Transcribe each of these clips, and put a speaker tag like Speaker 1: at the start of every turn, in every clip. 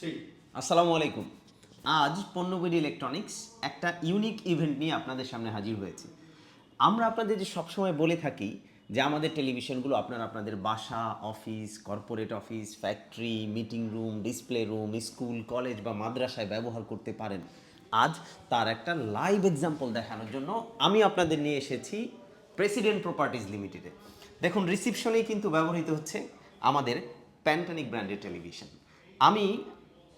Speaker 1: আসসালামু আলাইকুম। আজ পণ্যবিডি ইলেকট্রনিক্স একটা ইউনিক ইভেন্ট নিয়ে আপনাদের সামনে হাজির হয়েছে। আমরা আপনাদের যে সবসময় বলে থাকি যে আমাদের টেলিভিশনগুলো আপনারা আপনাদের বাসা office corporate office factory meeting room display room school college বা মাদ্রাসায় ব্যবহার করতে পারেন। আজ তার একটা লাইভ এক্সাম্পল দেখানোর জন্য আমি আপনাদের নিয়ে এসেছি প্রেসিডেন্ট প্রপার্টিজ লিমিটেডে দেখুন রিসিপশনেই কিন্তু ব্যবহৃত হচ্ছে আমাদের প্যান্টানিক ব্র্যান্ডের টেলিভিশন আমি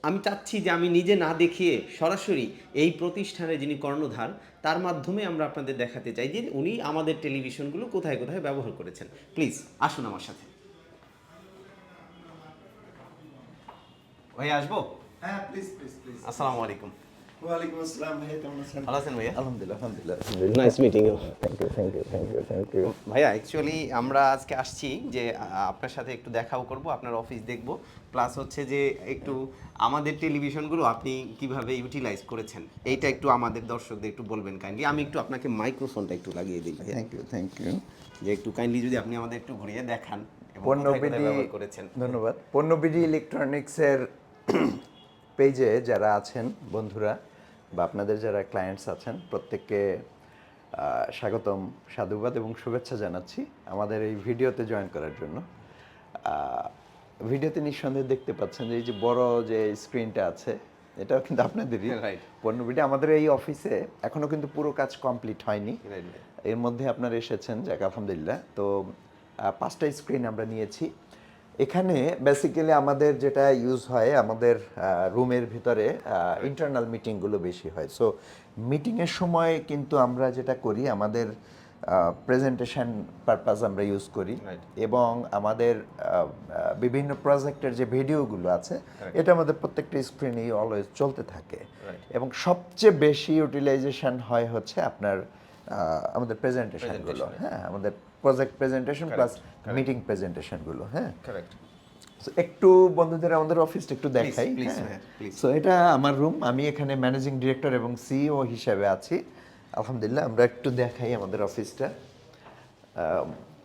Speaker 1: আমি চাচ্ছি যে আমি নিজে না দেখিয়ে সরাসরি এই প্রতিষ্ঠানে যিনি কর্ণধার তার মাধ্যমে আমরা আপনাদের দেখাতে চাই যে উনি আমাদের টেলিভিশনগুলো কোথায় কোথায় ব্যবহার করেছেন। প্লিজ আসুন আমার সাথে। ভাই আসব?
Speaker 2: হ্যাঁ প্লিজ প্লিজ প্লিজ
Speaker 1: আসসালামু আলাইকুম।
Speaker 2: ওয়ালাইকুম আসসালাম ভাই কেমন আছেন?
Speaker 1: ভালো আছেন ভাইয়া?
Speaker 2: আলহামদুলিল্লাহ আলহামদুলিল্লাহ।
Speaker 1: Nice meeting you
Speaker 2: thank you thank you thank you thank you
Speaker 1: ভাইয়া অ্যাকচুয়ালি আমরা আজকে আসছি যে আপনার সাথে একটু দেখাও করব আপনার অফিস দেখব। প্লাস হচ্ছে যে একটু আমাদের টেলিভিশনগুলো আপনি কীভাবে ইউটিলাইজ করেছেন এইটা একটু আমাদের দর্শকদের একটু বলবেন কাইন্ডলি আমি একটু আপনাকে মাইক্রোফোনটা একটু লাগিয়ে দিই
Speaker 2: থ্যাংক ইউ থ্যাংক ইউ
Speaker 1: যে একটু কাইন্ডলি যদি আপনি আমাদের একটু ঘুরিয়ে দেখান
Speaker 2: পণ্যবিডি
Speaker 1: করেছেন।
Speaker 2: ধন্যবাদ। পণ্যবিডি ইলেকট্রনিক্সের পেজে যারা আছেন বন্ধুরা বা আপনাদের যারা ক্লায়েন্টস আছেন প্রত্যেককে স্বাগতম সাধুবাদ এবং শুভেচ্ছা জানাচ্ছি আমাদের এই ভিডিওতে জয়েন করার জন্য। ভিডিওতে নিঃসন্দেহে দেখতে পাচ্ছেন যে এই যে বড় যে স্ক্রিনটা আছে এটাও কিন্তু আপনাদেরই. পণ্যবিডি আমাদের এই অফিসে এখনও কিন্তু পুরো কাজ কমপ্লিট হয়নি. এর মধ্যে আপনারা এসেছেন যাক আলহামদুলিল্লাহ। তো পাঁচটা স্ক্রিন আমরা নিয়েছি। এখানে বেসিক্যালি আমাদের যেটা ইউজ হয় আমাদের রুমের ভিতরে ইন্টারনাল মিটিংগুলো বেশি হয়। সো মিটিংয়ের সময় কিন্তু আমরা যেটা করি আমাদের প্রেজেন্টেশন পারপাস আমরা ইউজ করি এবং আমাদের বিভিন্ন প্রজেক্টের যে ভিডিওগুলো আছে এটা আমাদের প্রত্যেকটা স্ক্রিনেই অলওয়েজ চলতে থাকে। এবং সবচেয়ে বেশি ইউটিলাইজেশন হয় হচ্ছে আপনার আমাদের প্রেজেন্টেশনগুলো হ্যাঁ আমাদের প্রজেক্ট প্রেজেন্টেশন প্লাস মিটিং প্রেজেন্টেশনগুলো হ্যাঁ?
Speaker 1: কারেক্ট
Speaker 2: একটু বন্ধুদের আমাদের অফিসটা একটু দেখাই
Speaker 1: please, হ্যাঁ.
Speaker 2: সো এটা আমার রুম আমি এখানে ম্যানেজিং ডিরেক্টর এবং সিইও হিসেবে আছি। আলহামদুলিল্লাহ আমরা একটু দেখাই আমাদের অফিসটা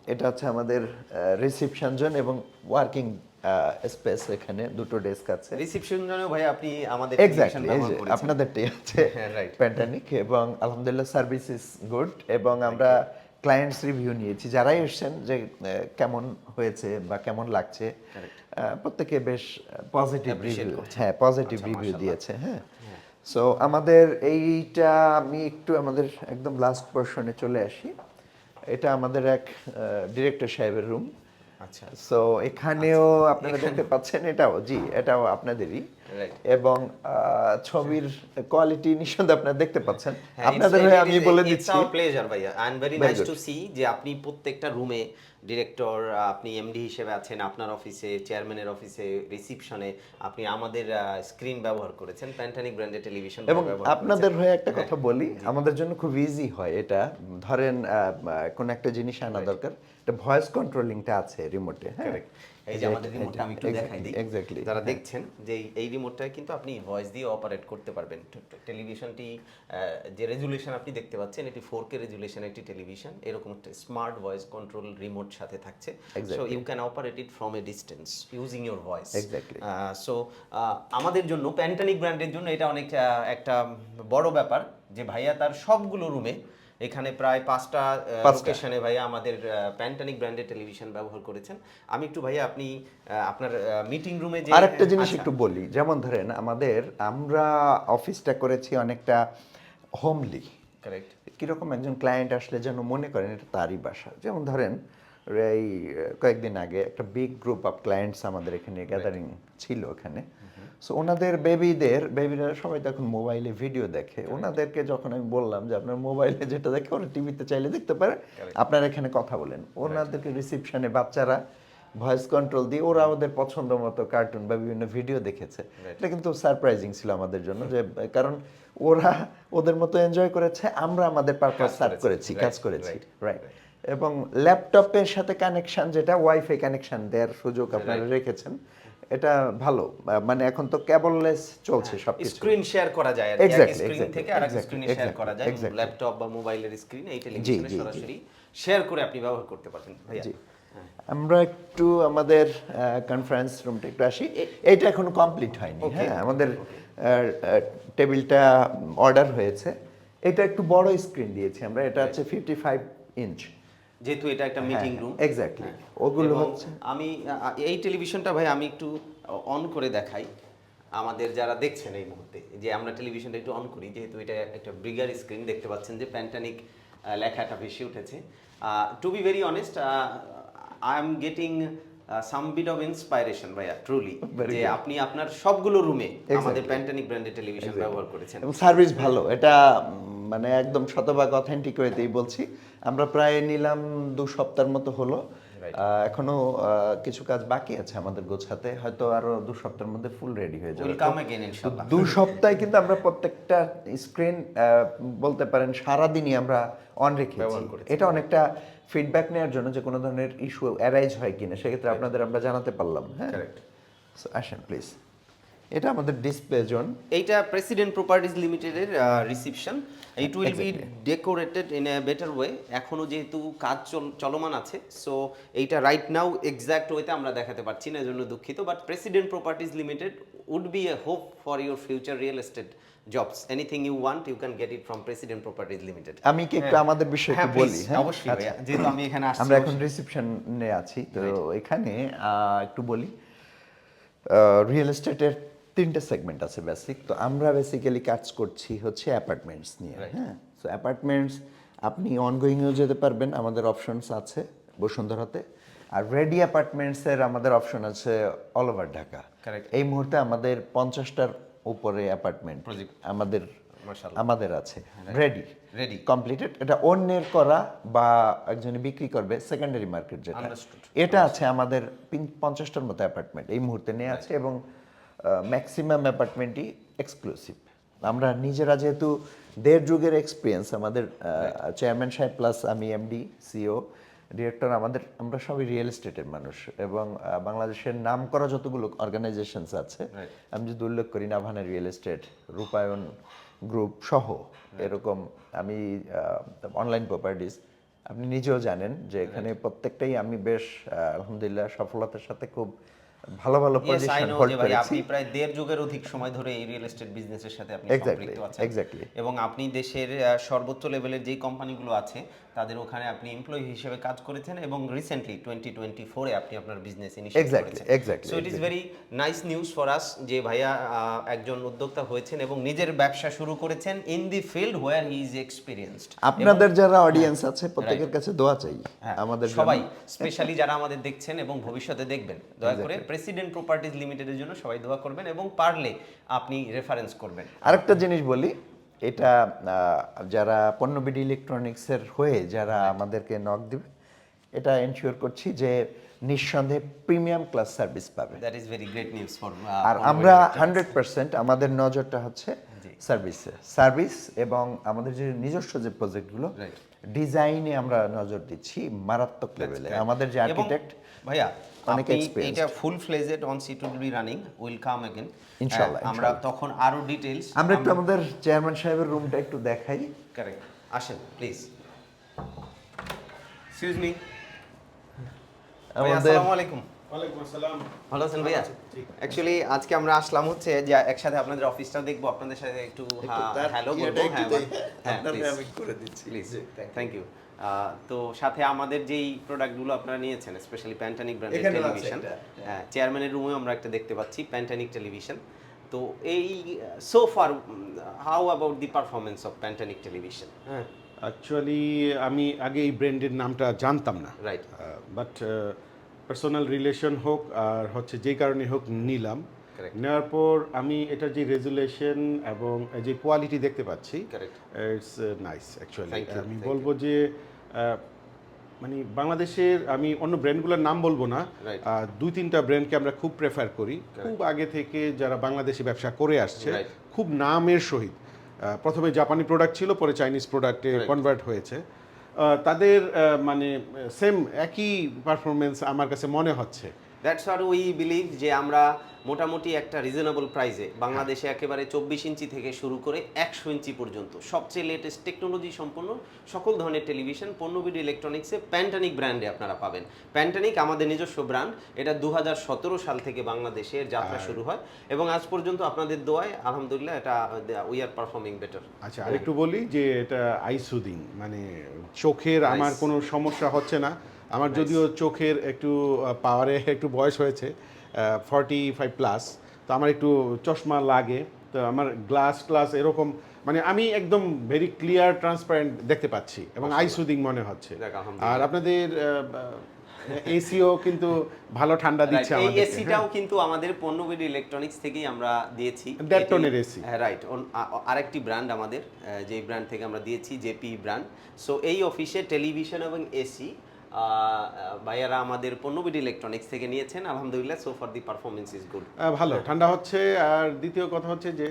Speaker 2: এটা হচ্ছে আমাদের রিসিপশন জোন এবং ওয়ার্কিং স্পেস এখানে দুটো ডেস্ক আছে।
Speaker 1: রিসিপশন জন্য ভাই আপনি আমাদের
Speaker 2: এক্স্যাক্টলি আপনাদেরটাই আছে
Speaker 1: right.
Speaker 2: প্যান্টানিক এবং আলহামদুলিল্লাহ সার্ভিস ইজ গুড এবং আমরা ক্লায়েন্টস রিভিউ নিয়েছি। যারাই এসছেন যে কেমন হয়েছে বা কেমন লাগছে প্রত্যেকে বেশ পজিটিভ রিভিউ হ্যাঁ পজিটিভ
Speaker 1: আচ্ছা,
Speaker 2: রিভিউ দিয়েছে হ্যাঁ। সো আমাদের এইটা আমি একটু আমাদের একদম লাস্ট পোর্শনে চলে আসি। এটা আমাদের এক ডিরেক্টর সাহেবের রুম
Speaker 1: আচ্ছা।
Speaker 2: সো এখানেও আপনারা দেখতে পাচ্ছেন এটাও জি এটাও আপনাদেরই। এবং ছবির কোয়ালিটি নিঃসন্দেহে আপনারা দেখতে পাচ্ছেন।
Speaker 1: হ্যাঁ,
Speaker 2: আপনাদের হয়ে আমি বলে দিচ্ছি।
Speaker 1: our pleasure ভাইয়া। I am very nice to see যে আপনি প্রত্যেকটা রুমে ডিরেক্টর আপনি এমডি হিসেবে আছেন আপনার অফিসে চেয়ারম্যানের অফিসে রিসিপশনে আপনি আমাদের স্ক্রিন ব্যবহার করেছেন প্যান্টানিক ব্র্যান্ডের টেলিভিশন
Speaker 2: এবং আপনাদের হয়ে একটা
Speaker 1: হ্যাঁ,
Speaker 2: কথা বলি আমাদের জন্য খুব ইজি হয় এটা। ধরেন কোন একটা জিনিস আনা দরকার। এটা ভয়েস কন্ট্রোলিংটা আছে রিমোটে হ্যাঁ?
Speaker 1: এই যে আমাদের রিমোটটা আমি একটু দেখাই দিই।
Speaker 2: এক্স্যাক্টলি
Speaker 1: যারা দেখছেন যে এই- রিমোটটা কিন্তু আপনি ভয়েস দিয়ে অপারেট করতে পারবেন। টেলিভিশনটি যে রেজুলেশন আপনি দেখতে পাচ্ছেন এটি ফোর কে রেজুলেশন একটি টেলিভিশন। এরকম একটা স্মার্ট ভয়েস কন্ট্রোল রিমোট সাথে থাকছে। So you can operate it from a distance using your voice
Speaker 2: Exactly.
Speaker 1: So আমাদের জন্য প্যান্টানিক ব্র্যান্ডের জন্য এটা অনেক একটা বড় ব্যাপার যে ভাইয়া তার সবগুলো রুমে এখানে প্রায় পাঁচটা। লোকেশনে ভাইয়া আমাদের প্যান্টানিক ব্র্যান্ডের টেলিভিশন ব্যবহার করেছেন। আমি একটু ভাইয়া আপনি আপনার মিটিং রুমে যে
Speaker 2: আরেকটা জিনিস
Speaker 1: আচ্ছা,
Speaker 2: একটু বলি যেমন ধরেন আমাদের আমরা অফিসটা করেছি অনেকটা হোমলি
Speaker 1: কারেক্ট
Speaker 2: কীরকম একজন ক্লায়েন্ট আসলে যেন মনে করেন এটা তারই বাসা। যেমন ধরেন এই কয়েকদিন আগে একটা বিগ গ্রুপ অফ ক্লায়েন্টস আমাদের এখানে গ্যাদারিং ছিল ওখানে। সো ওনাদের বেবিদের বেবিরা সবাই তখন মোবাইলে ভিডিও দেখে। ওনাদেরকে যখন আমি বললাম যে আপনার মোবাইলে যেটা দেখে ওরা টিভিতে চাইলে দেখতে পারে। আপনারা এখানে কথা বলেন। ওনাদেরকে রিসিপশনে বাচ্চারা ভয়েস কন্ট্রোল দিয়ে ওরা ওদের পছন্দ মতো কার্টুন বা বিভিন্ন ভিডিও দেখেছে। এটা কিন্তু সারপ্রাইজিং ছিল আমাদের জন্য যে কারণ ওরা ওদের মতো এনজয় করেছে আমরা আমাদের পারপাস সার্ভ করেছি। কাজ করেছি। রাইট এবং ল্যাপটপের সাথে কানেকশন যেটা ওয়াইফাই কানেকশন দেওয়ার সুযোগ আপনারা রেখেছেন এটা ভালো। মানে এখন তো কেবললেস চলছে সবকিছু।
Speaker 1: স্ক্রিন শেয়ার করা যায় আর স্ক্রিন থেকে আরেক স্ক্রিনে শেয়ার করা যায়। ল্যাপটপ বা মোবাইলের স্ক্রিন এই টেলিভিশনে। সরাসরি শেয়ার করে আপনি ব্যবহার করতে পারবেন। ভাইয়া।
Speaker 2: আমরা একটু আমাদের কনফারেন্স রুমটা একটু আসি। এইটা এখনও কমপ্লিট হয়নি হ্যাঁ? আমাদের টেবিলটা অর্ডার হয়েছে। এটা একটু বড় স্ক্রিন দিয়েছি আমরা। এটা হচ্ছে ফিফটি ফাইভ ইঞ্চ
Speaker 1: যেহেতু এটা একটা মিটিং রুম
Speaker 2: এক্স্যাক্টলি ওগুলো হচ্ছে
Speaker 1: আমি এই টেলিভিশনটা ভাই আমি একটু অন করে দেখাই। আমাদের যারা দেখছেন এই মুহূর্তে যে আমরা টেলিভিশনটা একটু অন করি যেহেতু এটা একটা ব্রিগার স্ক্রিন দেখতে পাচ্ছেন যে প্যান্টানিক লেখাটা বেশি উঠেছে। To be very honest I am getting some bit of ভাইয়া ট্রুলি যে আপনি আপনার সবগুলো রুমে আমাদের প্যান্টানিক ব্র্যান্ডের টেলিভিশন ব্যবহার করেছেন।
Speaker 2: এবং সার্ভিস ভালো এটা মানে একদম শতভাগ অথেন্টিক ওয়েতেই বলছি। আমরা প্রায় নিলাম দু সপ্তাহের মতো হলো। এখনও কিছু কাজ বাকি আছে আমাদের গোছাতে হয়তো আরও দু সপ্তাহের মধ্যে ফুল রেডি হয়ে যাবে। দু সপ্তাহে কিন্তু আমরা প্রত্যেকটা স্ক্রিন বলতে পারেন সারাদিনই আমরা অন রেখেছি
Speaker 1: করেছি।
Speaker 2: এটা অনেকটা ফিডব্যাক নেওয়ার জন্য যে কোনো ধরনের ইস্যু অ্যারাইজ হয় কিনা সেক্ষেত্রে আপনাদের আমরা জানাতে পারলাম হ্যাঁ? আসেন প্লিজ এটা আমাদের ডিসপ্লে জোন
Speaker 1: এইটা প্রেসিডেন্ট প্রপার্টিজ লিমিটেডের reception it will be decorated in a better way এখনও যেহেতু কাজ চল- চলমান আছে সো এইটা রাইট নাও এক্সাক্ট ওয়েতে আমরা দেখাতে পারছি না এজন্য দুঃখিত but President Properties Limited would be a hope for your future real estate jobs anything you want you can get it from President Properties Limited
Speaker 2: আমি কি একটু আমাদের বিষয়ে একটু বলি হ্যাঁ?
Speaker 1: অবশ্যই
Speaker 2: আচ্ছা।
Speaker 1: যেহেতু আমি এখানে আসছি
Speaker 2: আমরা এখন রিসেপশনে আছি তো এখানে আহ, একটু বলি রিয়েল এস্টেটের তিনটে সেগমেন্ট আছে বেসিক তো আমরা বেসিক্যালি কাজ করছি হচ্ছে অ্যাপার্টমেন্টস নিয়ে হ্যাঁ? সো অ্যাপার্টমেন্টস আপনি অনগোয়িংয়েও যেতে পারবেন আমাদের অপশনস আছে বসুন্ধরাতে আর রেডি অ্যাপার্টমেন্টসের আমাদের অপশন আছে অল ওভার ঢাকা।
Speaker 1: Correct.
Speaker 2: এই মুহূর্তে আমাদের পঞ্চাশটার উপরে অ্যাপার্টমেন্ট আমাদের আমাদের আছে। Ready
Speaker 1: Ready.
Speaker 2: কমপ্লিটেড এটা অন্যের করা বা একজনে বিক্রি করবে সেকেন্ডারি মার্কেট যেটা। এটা আছে আমাদের পঞ্চাশটার মতো অ্যাপার্টমেন্ট। এই মুহূর্তে নিয়ে আছে এবং ম্যাক্সিমাম অ্যাপার্টমেন্টই এক্সক্লুসিভ আমরা নিজেরা যেহেতু দেড় যুগের এক্সপিরিয়েন্স আমাদের চেয়ারম্যান সাহেব প্লাস আমি এমডি সিও ডিরেক্টর আমাদের আমরা সবই রিয়েল এস্টেটের মানুষ এবং বাংলাদেশের নাম করা যতগুলো অর্গানাইজেশনস আছে আমি যদি উল্লেখ করি Navana real estate Rupayan group সহ এরকম আমি অনলাইন প্রপার্টিস আপনি নিজেও জানেন যে এখানে প্রত্যেকটাই আমি বেশ আলহামদুলিল্লাহ সফলতার সাথে খুব ভালো ভালো পজিশন হোল্ড
Speaker 1: যে
Speaker 2: করেছি।
Speaker 1: আপনি প্রায় দেড় যুগের অধিক সময় ধরে এই রিয়েল এস্টেট বিজনেসের সাথে আপনি সম্পৃক্ত আছেন।
Speaker 2: exactly.
Speaker 1: এবং আপনি দেশের সর্বোচ্চ লেভেলের যেই কোম্পানিগুলো আছে তাদের ওখানে আপনি এমপ্লয়ি হিসেবে কাজ করেছেন এবং রিসেন্টলি টোয়েন্টি টোয়েন্টি ফোরে আপনি আপনার বিজনেস ইনিশিয়েট করেছেন।
Speaker 2: exactly,
Speaker 1: so it is very nice news for us যে ভাইয়া একজন উদ্যোক্তা হয়েছেন এবং নিজের ব্যবসা শুরু করেছেন in the field where he is experienced
Speaker 2: আপনাদের যারা অডিয়েন্স আছে প্রত্যেকের কাছে দোয়া চাই
Speaker 1: হ্যাঁ,
Speaker 2: আমাদের
Speaker 1: সবাই স্পেশালি যারা আমাদের দেখছেন এবং ভবিষ্যতে দেখবেন দয়া করে প্রেসিডেন্ট প্রপার্টিজ লিমিটেডের জন্য সবাই দোয়া করবেন এবং পারলে আপনি রেফারেন্স করবেন।
Speaker 2: আরেকটা জিনিস বলি এটা যারা পণ্যবিডি ইলেকট্রনিক্সের হয়ে যারা আমাদেরকে নক দিবে এটা এনশিওর করছি যে নিঃসন্দেহে প্রিমিয়াম ক্লাস সার্ভিস পাবে।
Speaker 1: That is very great news for
Speaker 2: আর আমরা হান্ড্রেড পার্সেন্ট আমাদের নজরটা হচ্ছে সার্ভিসে। সার্ভিস এবং আমাদের যে নিজস্ব যে প্রজেক্টগুলো ডিজাইনে আমরা নজর দিচ্ছি মারাত্মক লেভেলে আমাদের যে আর্কিটেক্ট
Speaker 1: ভাইয়া
Speaker 2: অনেক
Speaker 1: এটা full fledged on site will be running will come again
Speaker 2: ইনশাআল্লাহ,
Speaker 1: আমরা তখন আরও ডিটেইলস
Speaker 2: আমরা একটু আমাদের চেয়ারম্যান সাহেবের রুমটা একটু দেখাই।
Speaker 1: কারেক্ট আসেন প্লিজ এক্সকিউজ মি
Speaker 2: আমাদের
Speaker 1: আসসালামু আলাইকুম। ভালো আছেন ভাইয়া? অ্যাকচুয়ালি আজকে আমরা আসলাম হচ্ছে যে একসাথে আপনাদের অফিসটাও দেখব আপনাদের সাথে একটু হ্যালো করব হ্যাঁ হ্যাঁ
Speaker 2: করে দিচ্ছি।
Speaker 1: প্লিজ থ্যাংক ইউ তো সাথে আমাদের যেই প্রোডাক্টগুলো আপনারা নিয়েছেন স্পেশালি প্যান্টানিক ব্র্যান্ডের টেলিভিশন হ্যাঁ চেয়ারম্যানের রুমেও আমরা একটা দেখতে পাচ্ছি প্যান্টানিক টেলিভিশন তো এই so far how about the performance of Pantanic television হ্যাঁ
Speaker 3: অ্যাকচুয়ালি আমি আগে এই ব্র্যান্ডের নামটা জানতাম না।
Speaker 1: রাইট
Speaker 3: বাট পার্সোনাল রিলেশন হোক আর হচ্ছে যেই কারণে হোক নিলাম। নেওয়ার পর আমি এটা যে রেজুলেশন এবং যে কোয়ালিটি দেখতে পাচ্ছি ইটস নাইস অ্যাকচুয়ালি আমি বলব যে মানে বাংলাদেশের আমি অন্য ব্র্যান্ডগুলোর নাম বলব না। দুই তিনটা ব্র্যান্ডকে আমরা খুব প্রেফার করি। খুব আগে থেকে যারা বাংলাদেশে ব্যবসা করে আসছে খুব নামের সহিত। প্রথমে জাপানি প্রোডাক্ট ছিল পরে চাইনিজ প্রোডাক্টে কনভার্ট হয়েছে। তাদের মানে সেম একই পারফরমেন্স আমার কাছে মনে হচ্ছে।
Speaker 1: দ্যাটস আর উই বিলিভ যে আমরা মোটামুটি একটা রিজনেবল প্রাইসে বাংলাদেশে একেবারে চব্বিশ ইঞ্চি থেকে শুরু করে একশো ইঞ্চি পর্যন্ত সবচেয়ে লেটেস্ট টেকনোলজি সম্পন্ন সকল ধরনের টেলিভিশন পণ্যবিডি ইলেকট্রনিক্সে প্যান্টানিক ব্র্যান্ডে আপনারা পাবেন। প্যান্টানিক আমাদের নিজস্ব ব্র্যান্ড এটা দু হাজার সতেরো সাল থেকে বাংলাদেশের যাত্রা শুরু হয় এবং আজ পর্যন্ত আপনাদের দোয়ায় আলহামদুলিল্লাহ এটা উই আর পারফর্মিং বেটার
Speaker 3: আচ্ছা আরেকটু বলি যে এটা আইসুদিং মানে চোখের আমার কোনো সমস্যা হচ্ছে না। আমার যদিও চোখের একটু পাওয়ারে একটু বয়স হয়েছে ফর্টি ফাইভ প্লাস তো আমার একটু চশমা লাগে তো আমার গ্লাস ক্লাস এরকম মানে আমি একদম ভেরি ক্লিয়ার ট্রান্সপারেন্ট দেখতে পাচ্ছি এবং আই সুদিং মনে হচ্ছে। আর আপনাদের এসিও কিন্তু ভালো ঠান্ডা দিচ্ছে
Speaker 1: এই এসিটাও কিন্তু আমাদের পণ্যবিডি ইলেকট্রনিক্স থেকেই আমরা দিয়েছি।
Speaker 3: ডেটনের এসি
Speaker 1: হ্যাঁ রাইট আরেকটি ব্র্যান্ড আমাদের যেই ব্র্যান্ড থেকে আমরা দিয়েছি জেপি ব্র্যান্ড সো এই অফিসে টেলিভিশন এবং এসি ভাইয়ারা আমাদের পণ্যবিডি ইলেকট্রনিক্স থেকে নিয়েছেন। আলহামদুলিল্লাহ so for the performance is good
Speaker 3: ভালো ঠান্ডা হচ্ছে। আর দ্বিতীয় কথা হচ্ছে যে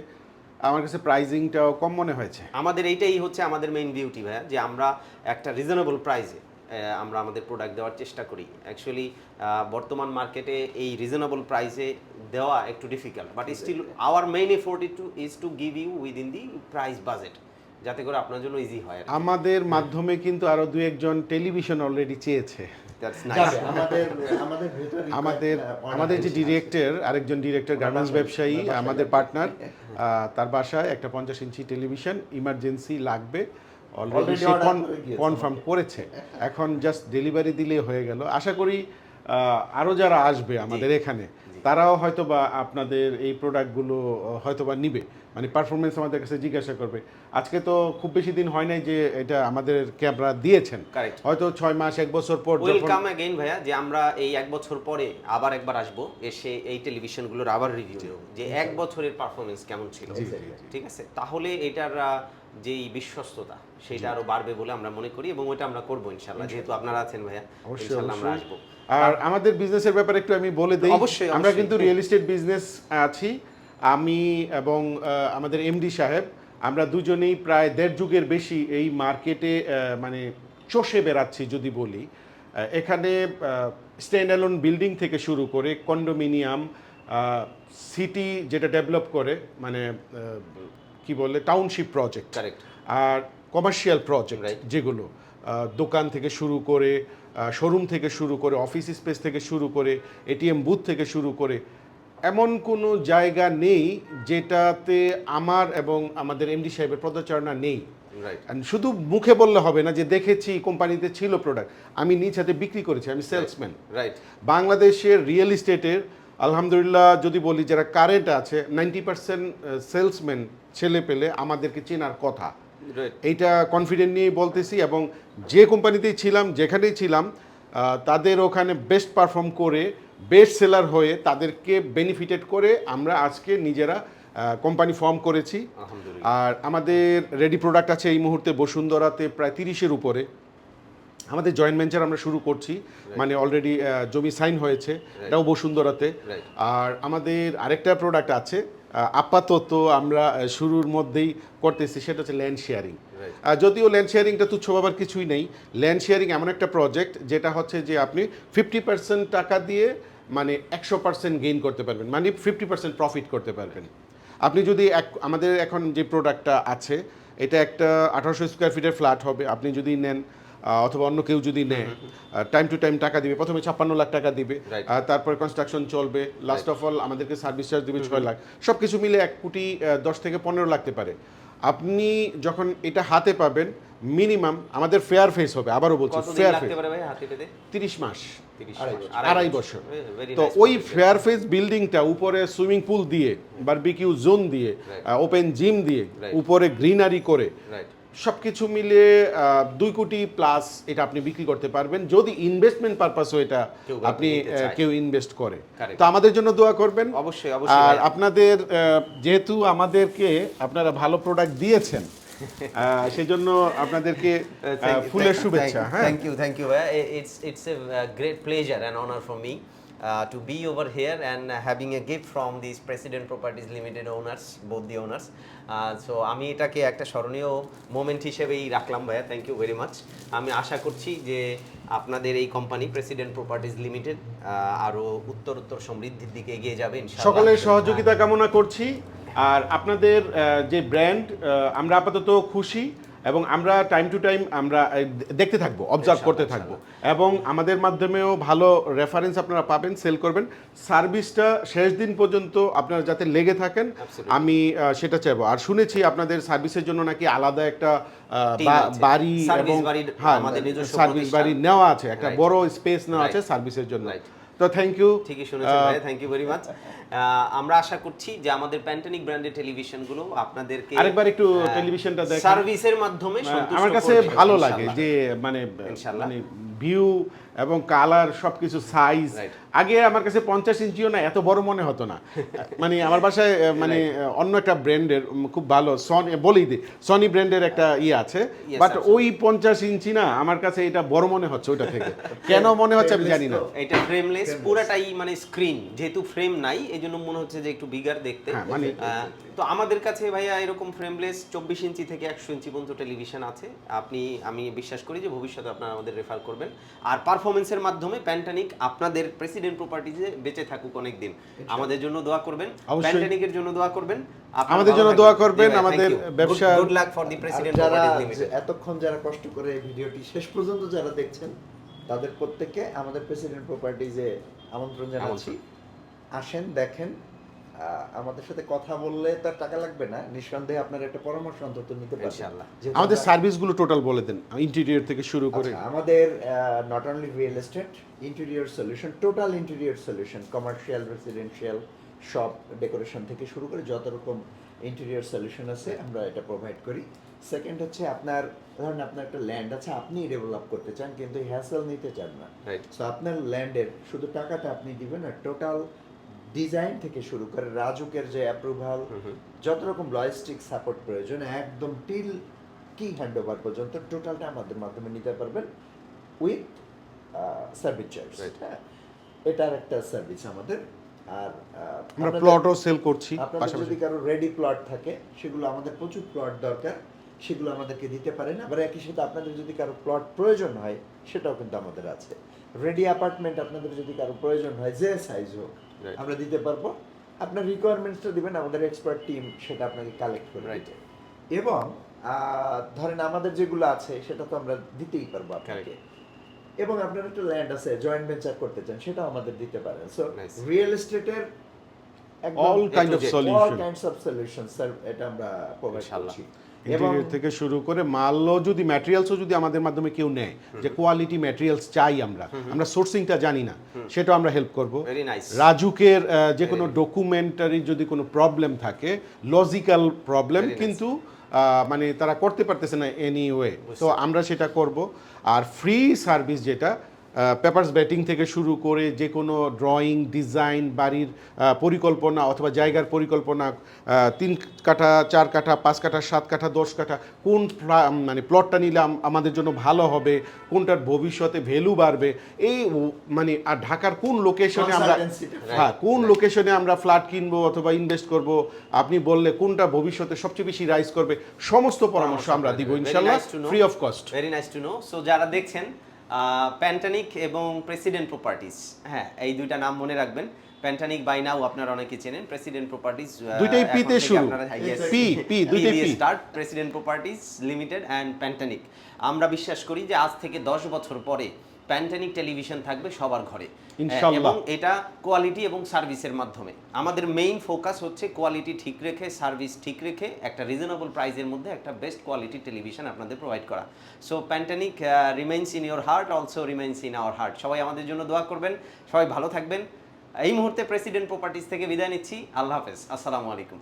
Speaker 3: আমার কাছে প্রাইজিংটাও কম মনে হয়েছে।
Speaker 1: আমাদের এইটাই হচ্ছে আমাদের মেইন বিউটি ভাইয়া যে আমরা একটা রিজনেবল প্রাইসে আমরা আমাদের প্রোডাক্ট দেওয়ার চেষ্টা করি। অ্যাকচুয়ালি বর্তমান মার্কেটে এই রিজনেবল প্রাইসে দেওয়া একটু difficult but still our main effort to is to give you within the price budget যাতে করে আপনার জন্য ইজি হয়
Speaker 3: আমাদের মাধ্যমে কিন্তু আরও দু একজন টেলিভিশন অলরেডি চেয়েছে।
Speaker 1: দ্যাটস
Speaker 2: যাবে,
Speaker 1: নাইস
Speaker 2: আমাদের আমাদের
Speaker 3: যে ডিরেক্টর আরেকজন ডিরেক্টর গার্মেন্টস ব্যবসায়ী আমাদের পার্টনার তার বাসায় একটা পঞ্চাশ ইঞ্চি টেলিভিশন ইমার্জেন্সি লাগবে। অলরেডি সে। কনফার্ম করেছে। এখন জাস্ট ডেলিভারি দিলে হয়ে গেল। আশা করি আহ, আরও যারা আসবে আমাদের এখানে তারাও হয়তো বা আপনাদের এই প্রোডাক্টগুলো হয়তো বা নিবে। মানে পারফরমেন্স আমাদের কাছে জিজ্ঞাসা করবে। আজকে তো খুব বেশি দিন হয় নাই যে এটা আমাদের ক্যামেরা দিয়েছেন। হয়তো ছয় মাস এক বছর পর
Speaker 1: ওয়েলকাম অ্যাগেইন ভাইয়া যে আমরা এই এক বছর পরে আবার একবার আসব এসে এই টেলিভিশনগুলোর আবার রিভিউ যে এক বছরের পারফরমেন্স কেমন ছিল। ঠিক আছে? তাহলে এটার যেই বিশ্বস্ততা সেটা আরও বাড়বে বলে আমরা মনে করি এবং ওইটা আমরা করব ইনশাল্লাহ যেহেতু আপনারা আছেন ভাইয়া ইনশাল্লাহ আমরা। আসব।
Speaker 3: আর আমাদের বিজনেসের ব্যাপারে একটু আমি বলে দিই
Speaker 1: অবশ্যই,
Speaker 3: আমরা কিন্তু রিয়েল এস্টেট বিজনেস আছি। আমি এবং আমাদের এমডি সাহেব আমরা দুজনেই প্রায় দেড় যুগের বেশি এই মার্কেটে মানে চষে বেড়াচ্ছি যদি বলি। এখানে স্ট্যান্ড অ্যালোন বিল্ডিং থেকে শুরু করে কন্ডোমিনিয়াম সিটি যেটা ডেভেলপ করে মানে কি বলে টাউনশিপ প্রজেক্ট
Speaker 1: Correct.
Speaker 3: আর কমার্শিয়াল প্রজেক্ট. যেগুলো দোকান থেকে শুরু করে শোরুম থেকে শুরু করে অফিস স্পেস থেকে শুরু করে এটিএম বুথ থেকে শুরু করে এমন কোনো জায়গা নেই যেটাতে আমার এবং আমাদের এমডি সাহেবের পদচারণা নেই।
Speaker 1: রাইট
Speaker 3: শুধু মুখে বললে হবে না যে দেখেছি কোম্পানিতে ছিল প্রোডাক্ট আমি নিজ হাতে বিক্রি করেছি আমি সেলসম্যান
Speaker 1: রাইট
Speaker 3: বাংলাদেশের রিয়েল এস্টেটের আলহামদুলিল্লাহ যদি বলি যারা কারেন্ট আছে নাইনটি পার্সেন্ট সেলসম্যান ছেলে পেলে আমাদেরকে চেনার কথা। এইটা কনফিডেন্ট নিয়েই বলতেছি এবং যে কোম্পানিতেই ছিলাম যেখানেই ছিলাম তাদের ওখানে বেস্ট পারফর্ম করে বেস্ট সেলার হয়ে তাদেরকে বেনিফিটেড করে আমরা আজকে নিজেরা কোম্পানি ফর্ম করেছি। আর আমাদের রেডি প্রোডাক্ট আছে এই মুহূর্তে বসুন্ধরাতে প্রায় তিরিশের উপরে। আমাদের জয়েন্ট ভেঞ্চার আমরা শুরু করছি। মানে অলরেডি জমি সাইন হয়েছে। এটাও বসুন্ধরাতে. আর আমাদের আরেকটা প্রোডাক্ট আছে আপাতত আমরা শুরুর মধ্যেই করতেছি সেটা হচ্ছে ল্যান্ড শেয়ারিং. যদিও ল্যান্ড শেয়ারিংটা তুচ্ছ ভাবার কিছুই নেই ল্যান্ড শেয়ারিং এমন একটা প্রজেক্ট যেটা হচ্ছে যে আপনি ফিফটি পার্সেন্ট টাকা দিয়ে মানে একশো পার্সেন্ট গেইন করতে পারবেন মানে ফিফটি পার্সেন্ট প্রফিট করতে পারবেন। আপনি যদি এক আমাদের এখন যে প্রোডাক্টটা আছে এটা একটা আঠারোশো স্কোয়ার ফিটের ফ্ল্যাট হবে আপনি যদি নেন অথবা অন্য কেউ যদি নেয় টাইম টু টাইম টাকা দিবে প্রথমে ছাপ্পান্ন লাখ টাকা দিবে তারপর কনস্ট্রাকশন চলবে লাস্ট অফ অল আমাদেরকে সার্ভিস চার্জ দিবে ছয় লাখ। সব কিছু মিলে এক কোটি দশ থেকে পনেরো লাগতে পারে। আপনি যখন এটা হাতে পাবেন মিনিমাম আমাদের ফেয়ার ফেস হবে আবারও বলছি ফেয়ার ফেস তিরিশ মাস।
Speaker 2: আড়াই বছর।
Speaker 3: তো ওই ফেয়ার ফেস বিল্ডিংটা উপরে সুইমিং পুল দিয়ে বারবিকিউ জোন দিয়ে ওপেন জিম দিয়ে উপরে গ্রিনারি করে সব কিছু মিলে দুই কোটি প্লাস এটা আপনি বিক্রি করতে পারবেন। যদি ইনভেস্টমেন্ট পারপাসও এটা আপনি। কেউ ইনভেস্ট করে। তো আমাদের জন্য দোয়া করবেন।
Speaker 1: অবশ্যই, অবশ্যই
Speaker 3: আর আপনাদের যেহেতু আমাদেরকে আপনারা ভালো প্রোডাক্ট দিয়েছেন সেজন্য আপনাদেরকে আহ, ফুলের শুভেচ্ছা হ্যাঁ।
Speaker 1: Thank you thank you it's it's a great pleasure and honour for me to be over here and having a gift from these President Properties Limited owners, both the owners. So আমি এটাকে একটা স্মরণীয় moment হিসেবেই রাখলাম ভাইয়া thank you very much আমি আশা করছি যে আপনাদের এই কোম্পানি প্রেসিডেন্ট প্রপার্টিজ লিমিটেড আরও উত্তর উত্তর সমৃদ্ধির দিকে এগিয়ে যাবে।
Speaker 3: সকলের সহযোগিতা কামনা করছি আর আপনাদের আহ, যে ব্র্যান্ড আমরা আপাতত খুশি এবং আমরা টাইম টু টাইম আমরা দেখতে থাকব অবজার্ভ করতে থাকব। এবং আমাদের মাধ্যমেও ভালো রেফারেন্স আপনারা পাবেন সেল করবেন। সার্ভিসটা শেষ দিন পর্যন্ত আপনারা যাতে লেগে থাকেন আমি সেটা চাইব। আর শুনেছি আপনাদের সার্ভিসের জন্য নাকি আলাদা একটা। বাড়ি এবং হ্যাঁ
Speaker 1: আমাদের নিজস্ব
Speaker 3: সার্ভিস বাড়ি নেওয়া আছে একটা বড় স্পেস নেওয়া আছে সার্ভিসের জন্য। তো থ্যাংক ইউ
Speaker 1: ঠিকই শুনেছেন ভাই থ্যাংক ইউ ভেরি মাচ আমরা আশা করছি যে আমাদের প্যান্টানিক ব্র্যান্ডের টেলিভিশনগুলো আপনাদেরকে
Speaker 3: আরেকবার একটু টেলিভিশনটা দেখেন।
Speaker 1: সার্ভিসের মাধ্যমে সন্তুষ্ট
Speaker 3: আমার কাছে ভালো লাগে যে মানে মানে ভিউ এবং কালার সবকিছু সাইজ আগে আমার কাছে পঞ্চাশ ইঞ্চিও না এত বড় মনে হতো না। মানে আমার বাসায় মানে অন্য একটা ব্র্যান্ডের খুব ভালো সনি বলেই দিই সনি ব্র্যান্ডের একটা ইয়ে আছে। বাট ওই পঞ্চাশ ইঞ্চি না আমার কাছে এটা বড় মনে হচ্ছে ওইটা থেকে। কেন মনে হচ্ছে আমি জানি না।
Speaker 1: এটা ফ্রেমলেস পুরাটাই মানে স্ক্রিন যেহেতু ফ্রেম নাই এই জন্য মনে হচ্ছে যে একটু বিগার দেখতে।
Speaker 3: হ্যাঁ, মানে-
Speaker 1: তো আমাদের কাছে ভাইয়া এরকম ফ্রেমলেস চব্বিশ ইঞ্চি থেকে একশো ইঞ্চি পর্যন্ত টেলিভিশন আছে। আপনি আমি বিশ্বাস করি যে ভবিষ্যতে আপনারা আমাদের রেফার করবেন। আর পারফরমেন্সের মাধ্যমে প্যান্টানিক আপনাদের প্রেসিডেন্ট প্রপার্টিজে বেঁচে থাকুক অনেক দিন আমাদের জন্য দোয়া করবেন। প্যান্টানিকের জন্য দোয়া করবেন।
Speaker 3: আমাদের জন্য দোয়া করবেন, আমাদের ব্যবসা-
Speaker 1: good luck for the President
Speaker 2: যারা এতক্ষণ যারা কষ্ট করে এই ভিডিওটি শেষ পর্যন্ত যারা দেখছেন তাদের প্রত্যেককে আমাদের প্রেসিডেন্ট প্রপার্টিজে আমন্ত্রণ জানাচ্ছি। আসেন দেখেন আমাদের সাথে কথা বললে তার টাকা লাগবে না। নিঃসন্দেহে আপনার একটা পরামর্শ অন্তত নিতে পারবেন।
Speaker 1: ইনশাআল্লাহ।
Speaker 3: আমাদের সার্ভিসগুলো টোটাল বলে দেন ইন্টেরিয়র থেকে শুরু করে।
Speaker 2: আচ্ছা, আমাদের not only real estate interior solution total interior solution commercial residential shop decoration থেকে শুরু করে যত রকম ইন্টেরিয়র সলিউশন আছে আমরা এটা প্রোভাইড করি। সেকেন্ড হচ্ছে আপনার ধরেন আপনার একটা ল্যান্ড আছে আপনি ডেভেলপ করতে চান কিন্তু হ্যাসেল নিতে চান না. সো আপনার ল্যান্ডের শুধু টাকাটা আপনি দিবেন আর টোটাল ডিজাইন থেকে শুরু করে রাজুকের যে অ্যাপ্রুভাল যত রকম লজিস্টিক সাপোর্ট প্রয়োজন একদম টিল কি হ্যান্ড ওভার পর্যন্ত টোটালটা আমাদের মাধ্যমে নিতে পারবেন উইথ সার্ভিস চার্জ হ্যাঁ এটার একটা সার্ভিস আমাদের। আর
Speaker 3: আমরা প্লটও সেল করছি
Speaker 2: আপনাদের যদি কারও রেডি প্লট থাকে সেগুলো আমাদের প্রচুর প্লট দরকার সেগুলো আমাদেরকে দিতে পারেন। আবার একই সাথে আপনাদের যদি কারও প্লট প্রয়োজন হয় সেটাও কিন্তু আমাদের আছে। রেডি অ্যাপার্টমেন্ট আপনাদের যদি কারও প্রয়োজন হয় যে সাইজ হোক. আমরা দিতে পারব। আপনার রিকোয়ারমেন্টসটা দিবেন আমাদের এক্সপার্ট টিম সেটা আপনাকে কালেক্ট করে. দিবে। এবং আহ, ধরেন আমাদের যেগুলো আছে সেটা তো আমরা দিতেই পারব আপনাকে। এবং আপনার একটা ল্যান্ড আছে জয়েন্ট ভেঞ্চার করতে চান সেটাও আমাদের দিতে পারেন। So real এস্টেটের
Speaker 3: all kind of
Speaker 1: Z,
Speaker 2: all
Speaker 3: solution
Speaker 2: kinds of solution sir এটা আমরা প্রোভাইড। করছি।
Speaker 3: ইন্টেরিয়র থেকে শুরু করে মালও যদি ম্যাটেরিয়ালসও যদি আমাদের মাধ্যমে কেউ নেয় যে কোয়ালিটি ম্যাটেরিয়ালস চাই আমরা আমরা সোর্সিংটা জানি না সেটাও আমরা হেল্প করব। রাজুকের যে কোনো ডকুমেন্টারি যদি কোনো প্রবলেম থাকে লজিক্যাল প্রবলেম কিন্তু মানে তারা করতে পারতেছে না এনি ওয়ে তো আমরা সেটা করব। আর ফ্রি সার্ভিস যেটা পেপারস ব্যাটিং থেকে শুরু করে যে কোনো ড্রয়িং ডিজাইন বাড়ির পরিকল্পনা অথবা জায়গার পরিকল্পনা তিন কাঠা চার কাঠা পাঁচ কাঠা সাত কাঠা দশ কাঠা কোন মানে প্লটটা নিলে আমাদের জন্য ভালো হবে কোনটার ভবিষ্যতে ভ্যালু বাড়বে এই মানে আর ঢাকার কোন লোকেশনে আমরা হ্যাঁ কোন লোকেশনে আমরা ফ্ল্যাট কিনবো অথবা ইনভেস্ট করব আপনি বললে কোনটা ভবিষ্যতে সবচেয়ে বেশি রাইজ করবে সমস্ত পরামর্শ আমরা দিব ইনশাল্লাহ free of cost
Speaker 1: very nice to know so যারা দেখছেন প্যান্টানিক এবং প্রেসিডেন্ট প্রপার্টিস হ্যাঁ এই দুইটা নাম মনে রাখবেন। প্যান্টানিক বাই নাও আপনারা অনেকে চেনেন। প্রেসিডেন্ট প্রপার্টিজ
Speaker 3: দুইটাই পি তে শুরু। পি পি দুইটাই P
Speaker 1: start President Properties Limited and Pantanic আমরা বিশ্বাস করি যে আজ থেকে দশ বছর পরে প্যান্টানিক টেলিভিশন থাকবে সবার ঘরে। এবং এটা কোয়ালিটি এবং সার্ভিসের মাধ্যমে। আমাদের মেইন ফোকাস হচ্ছে কোয়ালিটি ঠিক রেখে সার্ভিস ঠিক রেখে একটা রিজনেবল প্রাইসের মধ্যে একটা বেস্ট কোয়ালিটি টেলিভিশন আপনাদের প্রোভাইড করা। So Pantanic remains in your heart also remains in our heart সবাই আমাদের জন্য দোয়া করবেন। সবাই ভালো থাকবেন। এই মুহূর্তে প্রেসিডেন্ট প্রপার্টিজ থেকে বিদায় নিচ্ছি। আল্লাহ হাফেজ। আসসালামু আলাইকুম।